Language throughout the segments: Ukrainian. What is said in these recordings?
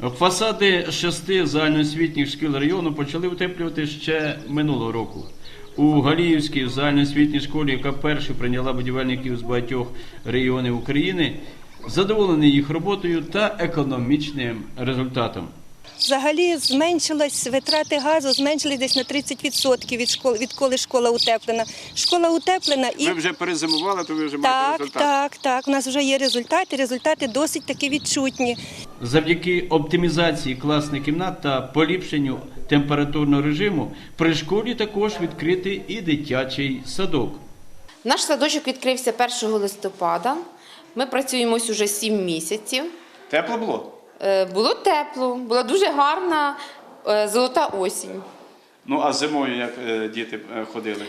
Фасади шести загальноосвітніх шкіл району почали утеплювати ще минулого року. У Галіївській загальноосвітній школі, яка перша прийняла будівельників з багатьох регіонів України, задоволений їх роботою та економічним результатом. Взагалі зменшилась витрати газу, зменшились десь на 30% від школи, відколи школа утеплена. Школа утеплена і Ви вже перезимували, то ви вже маєте так, результат. так, так. У нас вже є результати. Результати досить таки відчутні. Завдяки оптимізації класних кімнат та поліпшенню температурного режиму при школі також відкритий і дитячий садок. Наш садочок відкрився 1 листопада. Ми працюємо ось уже 7 місяців. Тепло було? Е, Було тепло, була дуже гарна е, золота осінь. Ну а зимою як е, діти ходили?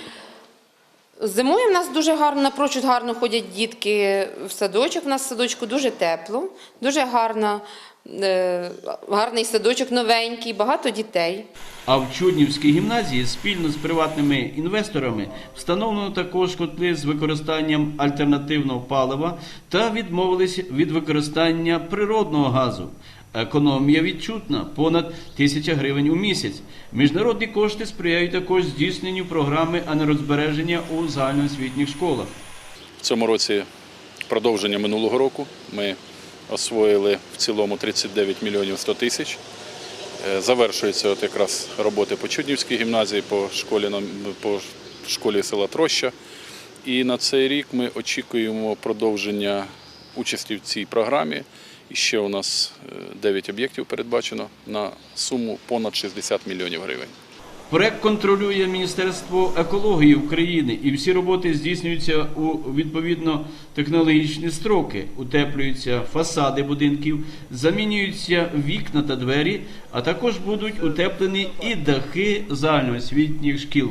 Зимою в нас дуже гарно, напрочуд гарно ходять дітки в садочок. У нас в садочку дуже тепло, дуже гарна, е, гарний садочок новенький, багато дітей. А в Чуднівській гімназії спільно з приватними інвесторами встановлено також котли з використанням альтернативного палива та відмовились від використання природного газу. Економія відчутна понад тисяча гривень у місяць. Міжнародні кошти сприяють також здійсненню програми енергозбереження у загальноосвітніх школах. В цьому році продовження минулого року. Ми освоїли в цілому 39 мільйонів 100 тисяч. Е, Завершуються от якраз роботи по Чуднівській гімназії, по школі, по школі села Троща. І на цей рік ми очікуємо продовження участі в цій програмі. Ще у нас 9 об'єктів передбачено на суму понад 60 мільйонів гривень. Проект контролює Міністерство екології України, і всі роботи здійснюються у відповідно технологічні строки. Утеплюються фасади будинків, замінюються вікна та двері, а також будуть утеплені і дахи загальноосвітніх шкіл.